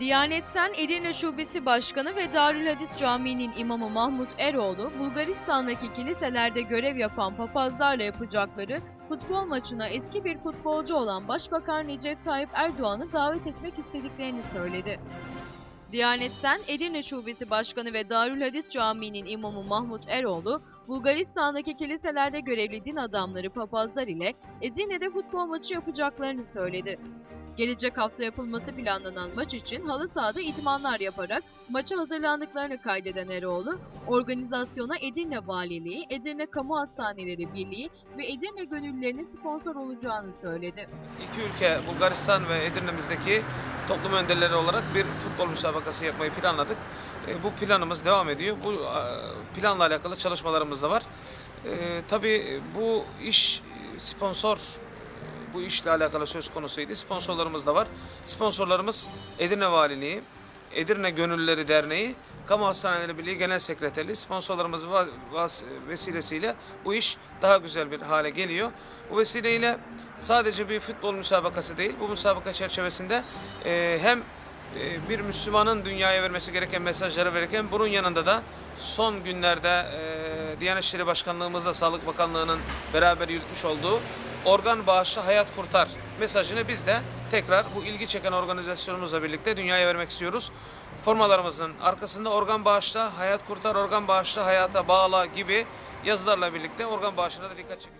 Diyanet Sen Edirne Şubesi Başkanı ve Darül Hadis Camii'nin imamı Mahmut Eroğlu, Bulgaristan'daki kiliselerde görev yapan papazlarla yapacakları futbol maçına eski bir futbolcu olan Başbakan Recep Tayyip Erdoğan'ı davet etmek istediklerini söyledi. Diyanet Sen Edirne Şubesi Başkanı ve Darül Hadis Camii'nin imamı Mahmut Eroğlu, Bulgaristan'daki kiliselerde görevli din adamları papazlar ile Edirne'de futbol maçı yapacaklarını söyledi. Gelecek hafta yapılması planlanan maç için halı sahada idmanlar yaparak maça hazırlandıklarını kaydeden Eroğlu, organizasyona Edirne Valiliği, Edirne Kamu Hastaneleri Birliği ve Edirne Gönüllülerinin sponsor olacağını söyledi. İki ülke Bulgaristan ve Edirne'mizdeki toplum önderleri olarak bir futbol müsabakası yapmayı planladık. E, bu planımız devam ediyor. Bu e, planla alakalı çalışmalarımız da var. E, tabii bu iş sponsor bu işle alakalı söz konusuydu. Sponsorlarımız da var. Sponsorlarımız Edirne Valiliği, Edirne Gönüllüleri Derneği, Kamu Hastaneleri Birliği Genel Sekreterliği sponsorlarımız vesilesiyle bu iş daha güzel bir hale geliyor. Bu vesileyle sadece bir futbol müsabakası değil, bu müsabaka çerçevesinde e, hem e, bir Müslümanın dünyaya vermesi gereken mesajları verirken bunun yanında da son günlerde e, Diyanet İşleri Başkanlığımızla Sağlık Bakanlığı'nın beraber yürütmüş olduğu organ bağışlı hayat kurtar mesajını biz de tekrar bu ilgi çeken organizasyonumuzla birlikte dünyaya vermek istiyoruz. Formalarımızın arkasında organ bağışla, hayat kurtar, organ bağışla, hayata bağla gibi yazılarla birlikte organ bağışına da dikkat çekiyoruz.